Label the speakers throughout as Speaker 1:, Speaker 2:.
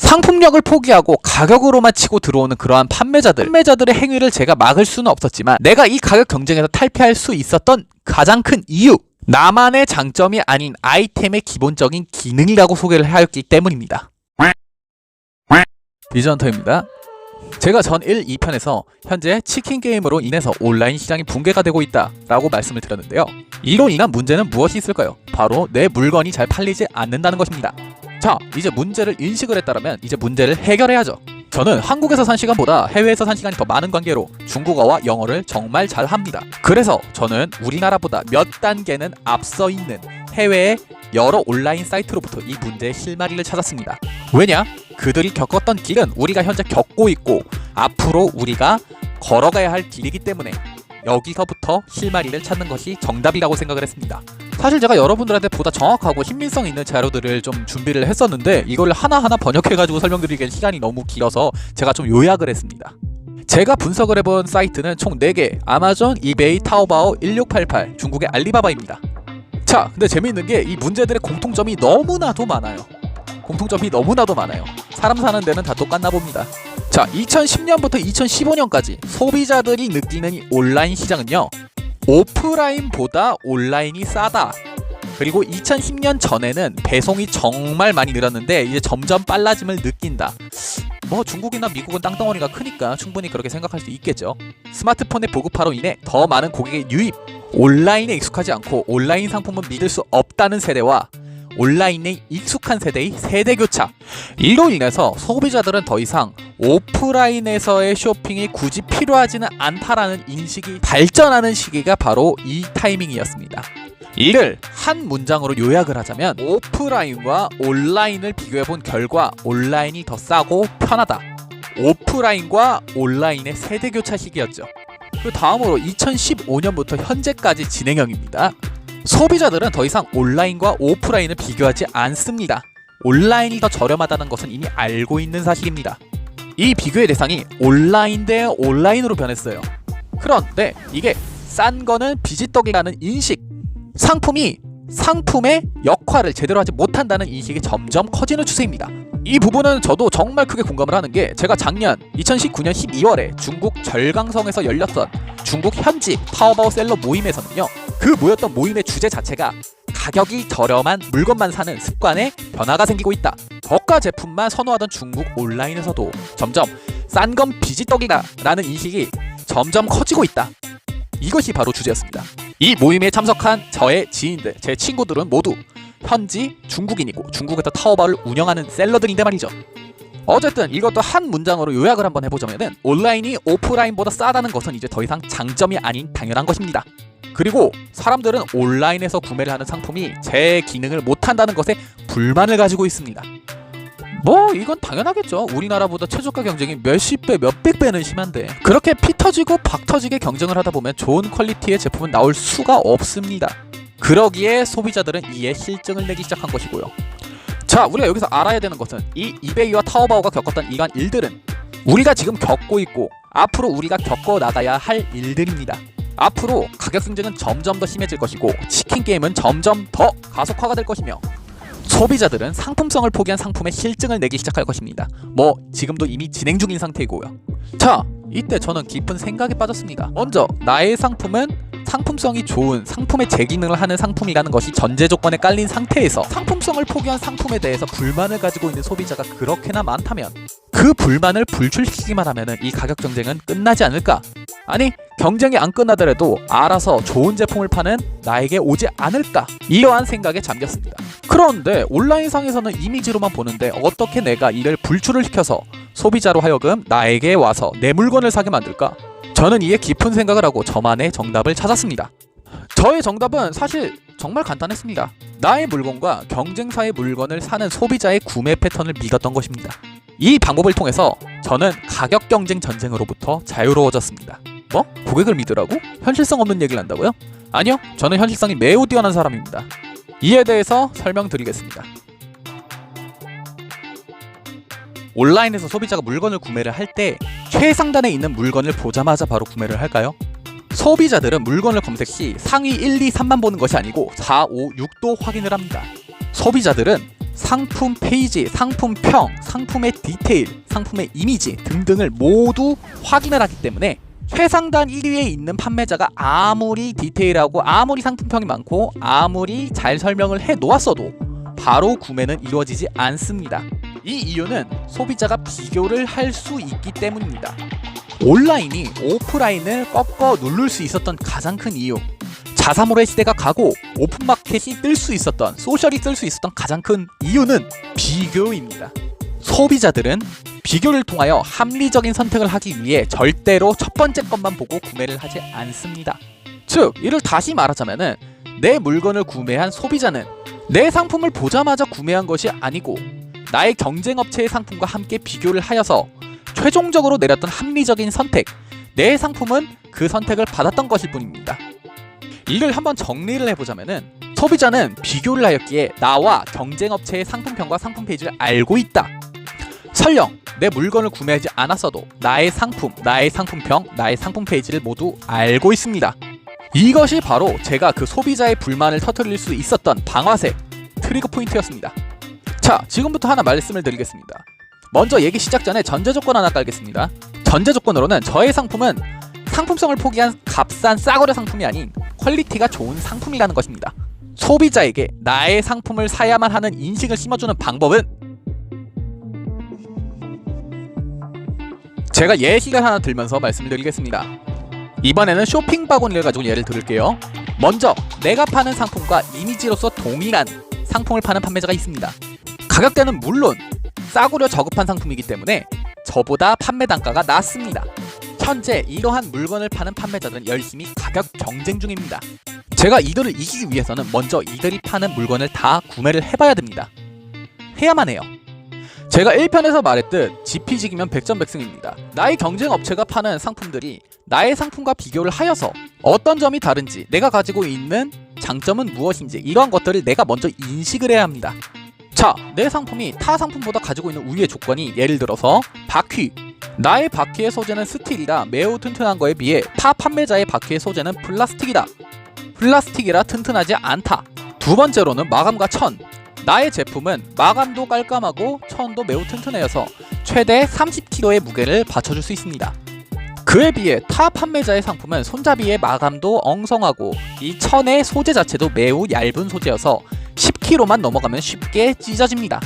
Speaker 1: 상품력을 포기하고 가격으로만 치고 들어오는 그러한 판매자들, 판매자들의 행위를 제가 막을 수는 없었지만 내가 이 가격 경쟁에서 탈피할 수 있었던 가장 큰 이유 나만의 장점이 아닌 아이템의 기본적인 기능이라고 소개를 하였기 때문입니다. 비전터입니다. 제가 전 1, 2편에서 현재 치킨 게임으로 인해서 온라인 시장이 붕괴가 되고 있다 라고 말씀을 드렸는데요. 이로 인한 문제는 무엇이 있을까요? 바로 내 물건이 잘 팔리지 않는다는 것입니다. 자, 이제 문제를 인식을 했다면 이제 문제를 해결해야죠. 저는 한국에서 산 시간보다 해외에서 산 시간이 더 많은 관계로 중국어와 영어를 정말 잘 합니다. 그래서 저는 우리나라보다 몇 단계는 앞서 있는 해외의 여러 온라인 사이트로부터 이 문제의 실마리를 찾았습니다. 왜냐? 그들이 겪었던 길은 우리가 현재 겪고 있고 앞으로 우리가 걸어가야 할 길이기 때문에 여기서부터 실마리를 찾는 것이 정답이라고 생각을 했습니다. 사실 제가 여러분들한테 보다 정확하고 신빙성 있는 자료들을 좀 준비를 했었는데 이걸 하나하나 번역해가지고 설명드리기엔 시간이 너무 길어서 제가 좀 요약을 했습니다. 제가 분석을 해본 사이트는 총 4개 아마존, 이베이, 타오바오, 1688, 중국의 알리바바입니다. 자, 근데 재미있는 게 이 문제들의 공통점이 너무나도 많아요. 공통점이 너무나도 많아요. 사람 사는 데는 다 똑같나 봅니다. 자, 2010년부터 2015년까지 소비자들이 느끼는 이 온라인 시장은요. 오프라인보다 온라인이 싸다. 그리고 2010년 전에는 배송이 정말 많이 늘었는데 이제 점점 빨라짐을 느낀다. 뭐 중국이나 미국은 땅덩어리가 크니까 충분히 그렇게 생각할 수 있겠죠. 스마트폰의 보급화로 인해 더 많은 고객의 유입, 온라인에 익숙하지 않고 온라인 상품은 믿을 수 없다는 세대와 온라인에 익숙한 세대의 세대 교차. 이로 인해서 소비자들은 더 이상 오프라인에서의 쇼핑이 굳이 필요하지는 않다라는 인식이 발전하는 시기가 바로 이 타이밍이었습니다. 이를 한 문장으로 요약을 하자면 오프라인과 온라인을 비교해 본 결과 온라인이 더 싸고 편하다. 오프라인과 온라인의 세대 교차 시기였죠. 그 다음으로 2015년부터 현재까지 진행형입니다. 소비자들은 더 이상 온라인과 오프라인을 비교하지 않습니다. 온라인이 더 저렴하다는 것은 이미 알고 있는 사실입니다. 이 비교의 대상이 온라인 대 온라인으로 변했어요. 그런데 이게 싼 거는 비지떡이라는 인식, 상품이 상품의 역할을 제대로 하지 못한다는 인식이 점점 커지는 추세입니다. 이 부분은 저도 정말 크게 공감을 하는 게 제가 작년 2019년 12월에 중국 절강성에서 열렸던 중국 현지 타오바오 셀러 모임에서는요. 그 모였던 모임의 주제 자체가 가격이 저렴한 물건만 사는 습관에 변화가 생기고 있다. 저가 제품만 선호하던 중국 온라인에서도 점점 싼 건 비지떡이다 라는 인식이 점점 커지고 있다. 이것이 바로 주제였습니다. 이 모임에 참석한 저의 지인들, 제 친구들은 모두 현지 중국인이고 중국에서 타오바오를 운영하는 셀러들인데 말이죠. 어쨌든 이것도 한 문장으로 요약을 한번 해보자면은 온라인이 오프라인보다 싸다는 것은 이제 더 이상 장점이 아닌 당연한 것입니다. 그리고 사람들은 온라인에서 구매를 하는 상품이 제 기능을 못한다는 것에 불만을 가지고 있습니다. 뭐 이건 당연하겠죠. 우리나라보다 최저가 경쟁이 몇십 배, 몇백 배는 심한데 그렇게 피 터지고 박 터지게 경쟁을 하다 보면 좋은 퀄리티의 제품은 나올 수가 없습니다. 그러기에 소비자들은 이에 실증을 내기 시작한 것이고요. 자, 우리가 여기서 알아야 되는 것은 이 이베이와 타오바오가 겪었던 이러한 일들은 우리가 지금 겪고 있고 앞으로 우리가 겪어 나가야 할 일들입니다. 앞으로 가격 경쟁은 점점 더 심해질 것이고 치킨 게임은 점점 더 가속화가 될 것이며 소비자들은 상품성을 포기한 상품의 실증을 내기 시작할 것입니다. 뭐 지금도 이미 진행 중인 상태이고요. 자, 이때 저는 깊은 생각에 빠졌습니다. 먼저 나의 상품은 상품성이 좋은 상품의 재기능을 하는 상품이라는 것이 전제 조건에 깔린 상태에서 상품성을 포기한 상품에 대해서 불만을 가지고 있는 소비자가 그렇게나 많다면 그 불만을 불출시키기만 하면은 이 가격 경쟁은 끝나지 않을까? 아니 경쟁이 안 끝나더라도 알아서 좋은 제품을 파는 나에게 오지 않을까? 이러한 생각에 잠겼습니다. 그런데 온라인상에서는 이미지로만 보는데 어떻게 내가 이를 불출을 시켜서 소비자로 하여금 나에게 와서 내 물건을 사게 만들까? 저는 이에 깊은 생각을 하고 저만의 정답을 찾았습니다. 저의 정답은 사실 정말 간단했습니다. 나의 물건과 경쟁사의 물건을 사는 소비자의 구매 패턴을 믿었던 것입니다. 이 방법을 통해서 저는 가격 경쟁 전쟁으로부터 자유로워졌습니다. 뭐? 고객을 믿으라고? 현실성 없는 얘기를 한다고요? 아니요. 저는 현실성이 매우 뛰어난 사람입니다. 이에 대해서 설명드리겠습니다. 온라인에서 소비자가 물건을 구매를 할 때 최상단에 있는 물건을 보자마자 바로 구매를 할까요? 소비자들은 물건을 검색 시 상위 1, 2, 3만 보는 것이 아니고 4, 5, 6도 확인을 합니다. 소비자들은 상품 페이지, 상품 평, 상품의 디테일, 상품의 이미지 등등을 모두 확인을 하기 때문에 최상단 1위에 있는 판매자가 아무리 디테일하고 아무리 상품평이 많고 아무리 잘 설명을 해 놓았어도 바로 구매는 이루어지지 않습니다. 이 이유는 소비자가 비교를 할 수 있기 때문입니다. 온라인이 오프라인을 꺾어 누를 수 있었던 가장 큰 이유. 자사몰의 시대가 가고 오픈마켓이 뜰 수 있었던 소셜이 뜰 수 있었던 가장 큰 이유는 비교입니다. 소비자들은 비교를 통하여 합리적인 선택을 하기 위해 절대로 첫 번째 것만 보고 구매를 하지 않습니다. 즉, 이를 다시 말하자면은 내 물건을 구매한 소비자는 내 상품을 보자마자 구매한 것이 아니고 나의 경쟁 업체의 상품과 함께 비교를 하여서 최종적으로 내렸던 합리적인 선택, 내 상품은 그 선택을 받았던 것일 뿐입니다. 이를 한번 정리를 해보자면은 소비자는 비교를 하였기에 나와 경쟁 업체의 상품평과 상품 페이지를 알고 있다. 설령 내 물건을 구매하지 않았어도 나의 상품, 나의 상품평, 나의 상품 페이지를 모두 알고 있습니다. 이것이 바로 제가 그 소비자의 불만을 터뜨릴 수 있었던 방아쇠 트리거 포인트였습니다. 자, 지금부터 하나 말씀을 드리겠습니다. 먼저 얘기 시작 전에 전제 조건 하나 깔겠습니다. 전제 조건으로는 저의 상품은 상품성을 포기한 값싼 싸구려 상품이 아닌 퀄리티가 좋은 상품이라는 것입니다. 소비자에게 나의 상품을 사야만 하는 인식을 심어주는 방법은 제가 예시를 하나 들면서 말씀을 드리겠습니다. 이번에는 쇼핑 바구니를 가지고 예를 들을게요. 먼저 내가 파는 상품과 이미지로서 동일한 상품을 파는 판매자가 있습니다. 가격대는 물론 싸구려 저급한 상품이기 때문에 저보다 판매 단가가 낮습니다. 현재 이러한 물건을 파는 판매자들은 열심히 가격 경쟁 중입니다. 제가 이들을 이기기 위해서는 먼저 이들이 파는 물건을 다 구매를 해봐야 됩니다. 해야만 해요. 제가 1편에서 말했듯 지피지기면 백전백승입니다. 나의 경쟁 업체가 파는 상품들이 나의 상품과 비교를 하여서 어떤 점이 다른지 내가 가지고 있는 장점은 무엇인지 이러한 것들을 내가 먼저 인식을 해야 합니다. 자, 내 상품이 타 상품보다 가지고 있는 우위의 조건이 예를 들어서 바퀴. 나의 바퀴의 소재는 스틸이라 매우 튼튼한 거에 비해 타 판매자의 바퀴의 소재는 플라스틱이다. 플라스틱이라 튼튼하지 않다. 두 번째로는 마감과 천. 나의 제품은 마감도 깔끔하고 천도 매우 튼튼해서 최대 30kg의 무게를 받쳐줄 수 있습니다. 그에 비해 타 판매자의 상품은 손잡이의 마감도 엉성하고 이 천의 소재 자체도 매우 얇은 소재여서 10kg만 넘어가면 쉽게 찢어집니다.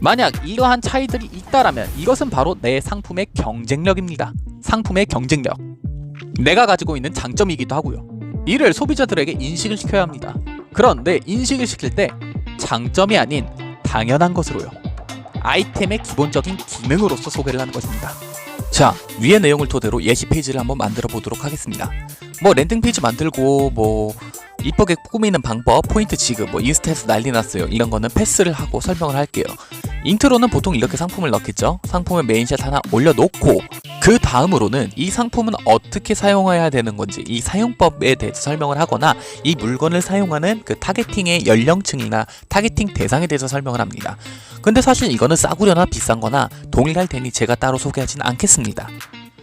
Speaker 1: 만약 이러한 차이들이 있다라면 이것은 바로 내 상품의 경쟁력입니다. 상품의 경쟁력. 내가 가지고 있는 장점이기도 하고요. 이를 소비자들에게 인식을 시켜야 합니다. 그런데 인식을 시킬 때 장점이 아닌 당연한 것으로요. 아이템의 기본적인 기능으로서 소개를 하는 것입니다. 자, 위의 내용을 토대로 예시 페이지를 한번 만들어 보도록 하겠습니다. 뭐 랜딩 페이지 만들고 뭐 이쁘게 꾸미는 방법, 포인트 지급, 뭐 인스타에서 난리 났어요. 이런 거는 패스를 하고 설명을 할게요. 인트로는 보통 이렇게 상품을 넣겠죠. 상품을 메인샷 하나 올려놓고 그 다음으로는 이 상품은 어떻게 사용해야 되는 건지 이 사용법에 대해서 설명을 하거나 이 물건을 사용하는 그 타겟팅의 연령층이나 타겟팅 대상에 대해서 설명을 합니다. 근데 사실 이거는 싸구려나 비싼 거나 동일할 테니 제가 따로 소개하지는 않겠습니다.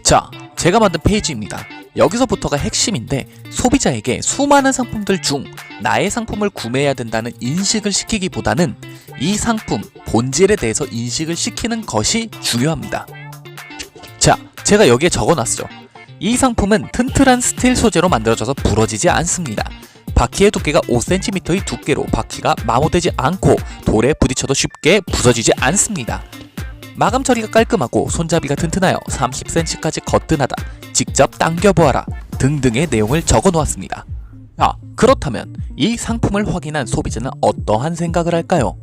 Speaker 1: 자, 제가 만든 페이지입니다. 여기서부터가 핵심인데 소비자에게 수많은 상품들 중 나의 상품을 구매해야 된다는 인식을 시키기보다는 이 상품 본질에 대해서 인식을 시키는 것이 중요합니다. 자, 제가 여기에 적어놨죠. 이 상품은 튼튼한 스틸 소재로 만들어져서 부러지지 않습니다. 바퀴의 두께가 5cm의 두께로 바퀴가 마모되지 않고 돌에 부딪혀도 쉽게 부서지지 않습니다. 마감 처리가 깔끔하고 손잡이가 튼튼하여 30cm까지 거뜬하다. 직접 당겨보아라. 등등의 내용을 적어 놓았습니다. 자, 그렇다면 이 상품을 확인한 소비자는 어떠한 생각을 할까요?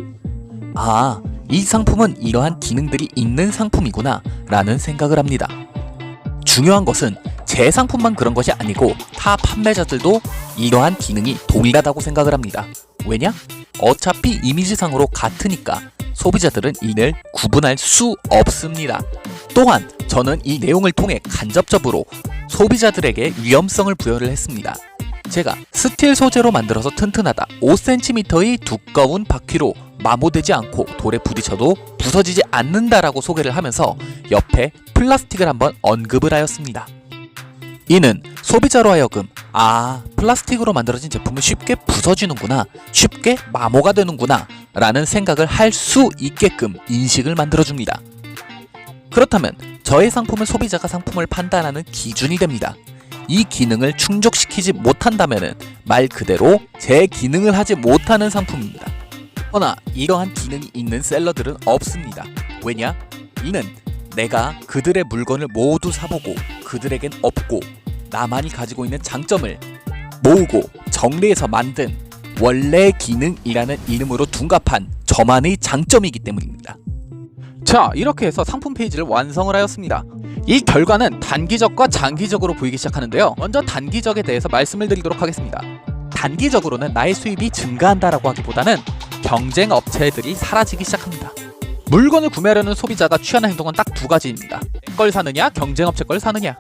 Speaker 1: 아, 이 상품은 이러한 기능들이 있는 상품이구나 라는 생각을 합니다. 중요한 것은 제 상품만 그런 것이 아니고 타 판매자들도 이러한 기능이 동일하다고 생각을 합니다. 왜냐? 어차피 이미지상으로 같으니까 소비자들은 이를 구분할 수 없습니다. 또한 저는 이 내용을 통해 간접적으로 소비자들에게 위험성을 부여를 했습니다. 제가 스틸 소재로 만들어서 튼튼하다 5cm의 두꺼운 바퀴로 마모되지 않고 돌에 부딪혀도 부서지지 않는다라고 소개를 하면서 옆에 플라스틱을 한번 언급을 하였습니다. 이는 소비자로 하여금 아, 플라스틱으로 만들어진 제품은 쉽게 부서지는구나, 쉽게 마모가 되는구나, 라는 생각을 할 수 있게끔 인식을 만들어줍니다. 그렇다면 저의 상품은 소비자가 상품을 판단하는 기준이 됩니다. 이 기능을 충족시키지 못한다면 말 그대로 제 기능을 하지 못하는 상품입니다. 허나 이러한 기능이 있는 셀러들은 없습니다. 왜냐? 이는 내가 그들의 물건을 모두 사보고 그들에겐 없고 나만이 가지고 있는 장점을 모으고 정리해서 만든 원래 기능이라는 이름으로 둔갑한 저만의 장점이기 때문입니다. 자, 이렇게 해서 상품 페이지를 완성을 하였습니다. 이 결과는 단기적과 장기적으로 보이기 시작하는데요. 먼저 단기적에 대해서 말씀을 드리도록 하겠습니다. 단기적으로는 나의 수입이 증가한다라고 하기보다는 경쟁 업체들이 사라지기 시작합니다. 물건을 구매하려는 소비자가 취하는 행동은 딱 두 가지입니다. 내걸 사느냐, 경쟁 업체 걸 사느냐.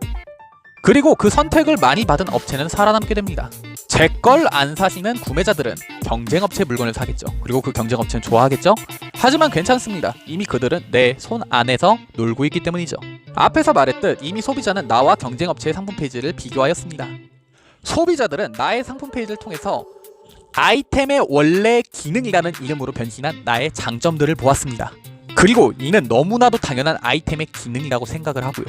Speaker 1: 그리고 그 선택을 많이 받은 업체는 살아남게 됩니다. 제 걸 안 사시는 구매자들은 경쟁 업체 물건을 사겠죠. 그리고 그 경쟁 업체는 좋아하겠죠. 하지만 괜찮습니다. 이미 그들은 내 손 안에서 놀고 있기 때문이죠. 앞에서 말했듯 이미 소비자는 나와 경쟁 업체의 상품 페이지를 비교하였습니다. 소비자들은 나의 상품 페이지를 통해서 아이템의 원래 기능이라는 이름으로 변신한 나의 장점들을 보았습니다. 그리고 이는 너무나도 당연한 아이템의 기능이라고 생각을 하고요.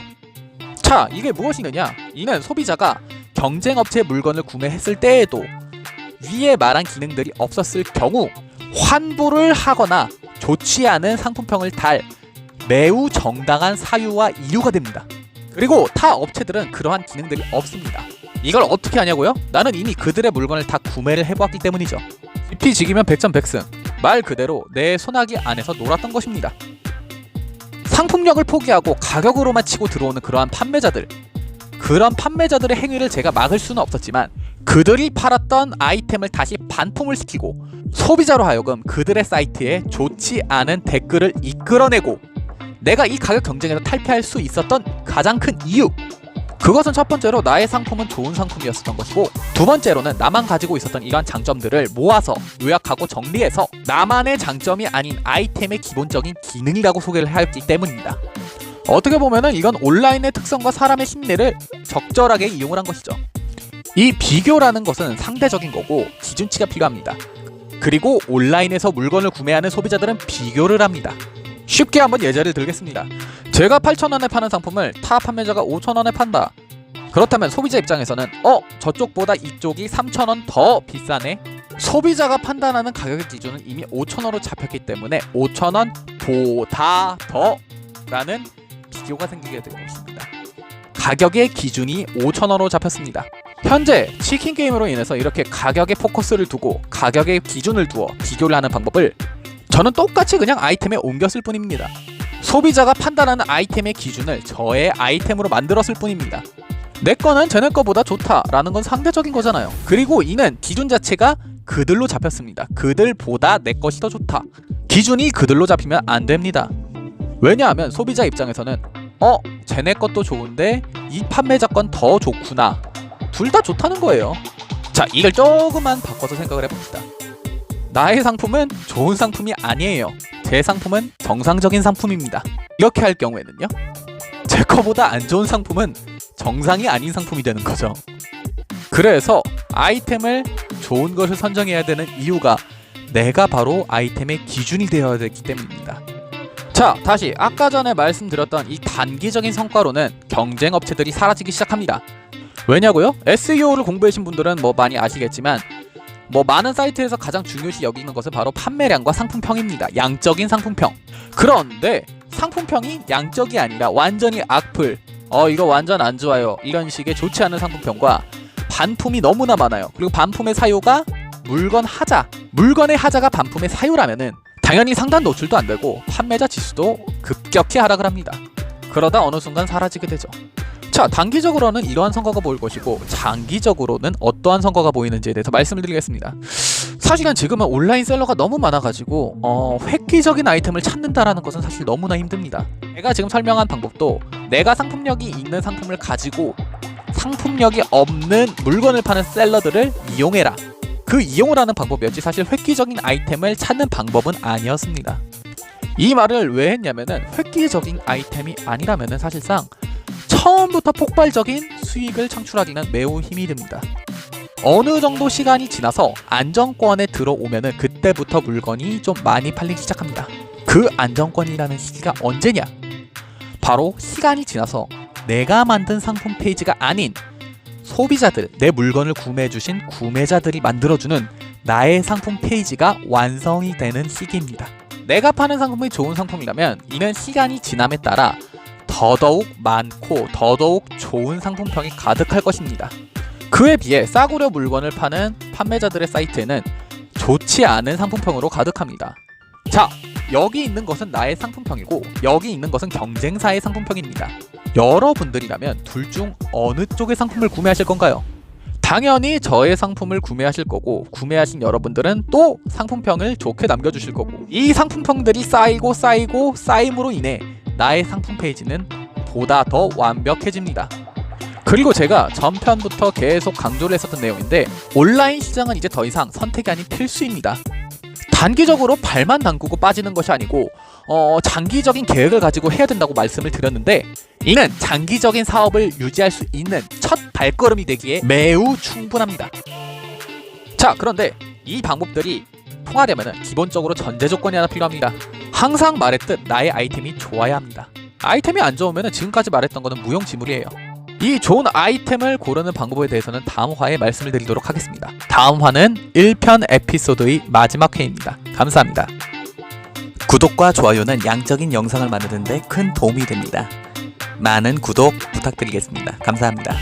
Speaker 1: 자, 이게 무엇이느냐? 이는 소비자가 경쟁 업체 물건을 구매했을 때에도 위에 말한 기능들이 없었을 경우 환불을 하거나 좋지 않은 상품평을 달 매우 정당한 사유와 이유가 됩니다. 그리고 타 업체들은 그러한 기능들이 없습니다. 이걸 어떻게 하냐고요? 나는 이미 그들의 물건을 다 구매를 해보았기 때문이죠. 지피지기면 백전백승. 말 그대로 내 소나기 안에서 놀았던 것입니다. 상품력을 포기하고 가격으로만 치고 들어오는 그러한 판매자들. 그런 판매자들의 행위를 제가 막을 수는 없었지만 그들이 팔았던 아이템을 다시 반품을 시키고 소비자로 하여금 그들의 사이트에 좋지 않은 댓글을 이끌어내고 내가 이 가격 경쟁에서 탈피할 수 있었던 가장 큰 이유 그것은 첫 번째로 나의 상품은 좋은 상품이었었던 것이고 두 번째로는 나만 가지고 있었던 이러한 장점들을 모아서 요약하고 정리해서 나만의 장점이 아닌 아이템의 기본적인 기능이라고 소개를 하였기 때문입니다. 어떻게 보면은 이건 온라인의 특성과 사람의 심리를 적절하게 이용을 한 것이죠. 이 비교라는 것은 상대적인 거고 기준치가 필요합니다. 그리고 온라인에서 물건을 구매하는 소비자들은 비교를 합니다. 쉽게 한번 예제를 들겠습니다. 제가 8,000원에 파는 상품을 타 판매자가 5,000원에 판다. 그렇다면 소비자 입장에서는 어 저쪽보다 이쪽이 3,000원 더 비싸네. 소비자가 판단하는 가격의 기준은 이미 5,000원으로 잡혔기 때문에 5,000원 보다 더라는 비교가 생기게 된 것입니다. 가격의 기준이 5,000원으로 잡혔습니다. 현재 치킨 게임으로 인해서 이렇게 가격에 포커스를 두고 가격의 기준을 두어 비교를 하는 방법을 저는 똑같이 그냥 아이템에 옮겼을 뿐입니다. 소비자가 판단하는 아이템의 기준을 저의 아이템으로 만들었을 뿐입니다. 내 거는 쟤네 거보다 좋다라는 건 상대적인 거잖아요. 그리고 이는 기준 자체가 그들로 잡혔습니다. 그들보다 내 것이 더 좋다. 기준이 그들로 잡히면 안 됩니다. 왜냐하면 소비자 입장에서는 어, 쟤네 것도 좋은데 이 판매자 건 더 좋구나. 둘 다 좋다는 거예요. 자, 이걸 조금만 바꿔서 생각을 해봅시다. 나의 상품은 좋은 상품이 아니에요. 제 상품은 정상적인 상품입니다. 이렇게 할 경우에는요. 제 거보다 안 좋은 상품은 정상이 아닌 상품이 되는 거죠. 그래서 아이템을 좋은 것을 선정해야 되는 이유가 내가 바로 아이템의 기준이 되어야 되기 때문입니다. 자, 다시 아까 전에 말씀드렸던 이 단기적인 성과로는 경쟁 업체들이 사라지기 시작합니다. 왜냐고요? SEO를 공부하신 분들은 뭐 많이 아시겠지만 뭐 많은 사이트에서 가장 중요시 여기는 것은 바로 판매량과 상품평입니다. 양적인 상품평. 그런데 상품평이 양적이 아니라 완전히 악플. 어 이거 완전 안 좋아요. 이런 식의 좋지 않은 상품평과 반품이 너무나 많아요. 그리고 반품의 사유가 물건 하자. 물건의 하자가 반품의 사유라면은 당연히 상단 노출도 안 되고 판매자 지수도 급격히 하락을 합니다. 그러다 어느 순간 사라지게 되죠. 자, 단기적으로는 이러한 성과가 보일 것이고 장기적으로는 어떠한 성과가 보이는지에 대해서 말씀을 드리겠습니다. 사실은 지금은 온라인 셀러가 너무 많아가지고 어, 획기적인 아이템을 찾는다라는 것은 사실 너무나 힘듭니다. 제가 지금 설명한 방법도 내가 상품력이 있는 상품을 가지고 상품력이 없는 물건을 파는 셀러들을 이용해라. 그 이용을 하는 방법이었지 사실 획기적인 아이템을 찾는 방법은 아니었습니다. 이 말을 왜 했냐면은 획기적인 아이템이 아니라면은 사실상 처음부터 폭발적인 수익을 창출하기는 매우 힘이 듭니다. 어느 정도 시간이 지나서 안정권에 들어오면은 그때부터 물건이 좀 많이 팔리기 시작합니다. 그 안정권이라는 시기가 언제냐? 바로 시간이 지나서 내가 만든 상품 페이지가 아닌 소비자들, 내 물건을 구매해주신 구매자들이 만들어주는 나의 상품 페이지가 완성이 되는 시기입니다. 내가 파는 상품이 좋은 상품이라면 이는 시간이 지남에 따라 더더욱 많고 더더욱 좋은 상품평이 가득할 것입니다. 그에 비해 싸구려 물건을 파는 판매자들의 사이트에는 좋지 않은 상품평으로 가득합니다. 자, 여기 있는 것은 나의 상품평이고 여기 있는 것은 경쟁사의 상품평입니다. 여러분들이라면 둘 중 어느 쪽의 상품을 구매하실 건가요? 당연히 저의 상품을 구매하실 거고 구매하신 여러분들은 또 상품평을 좋게 남겨주실 거고 이 상품평들이 쌓이고 쌓이고 쌓임으로 인해 나의 상품 페이지는 보다 더 완벽해집니다. 그리고 제가 전편부터 계속 강조를 했었던 내용인데 온라인 시장은 이제 더 이상 선택이 아닌 필수입니다. 단기적으로 발만 담그고 빠지는 것이 아니고 어, 장기적인 계획을 가지고 해야 된다고 말씀을 드렸는데 이는 장기적인 사업을 유지할 수 있는 첫 발걸음이 되기에 매우 충분합니다. 자, 그런데 이 방법들이 통하려면 기본적으로 전제 조건이 하나 필요합니다. 항상 말했듯 나의 아이템이 좋아야 합니다. 아이템이 안 좋으면 지금까지 말했던 거는 무용지물이에요. 이 좋은 아이템을 고르는 방법에 대해서는 다음 화에 말씀을 드리도록 하겠습니다. 다음 화는 1편 에피소드의 마지막 회입니다. 감사합니다.
Speaker 2: 구독과 좋아요는 양적인 영상을 만드는데 큰 도움이 됩니다. 많은 구독 부탁드리겠습니다. 감사합니다.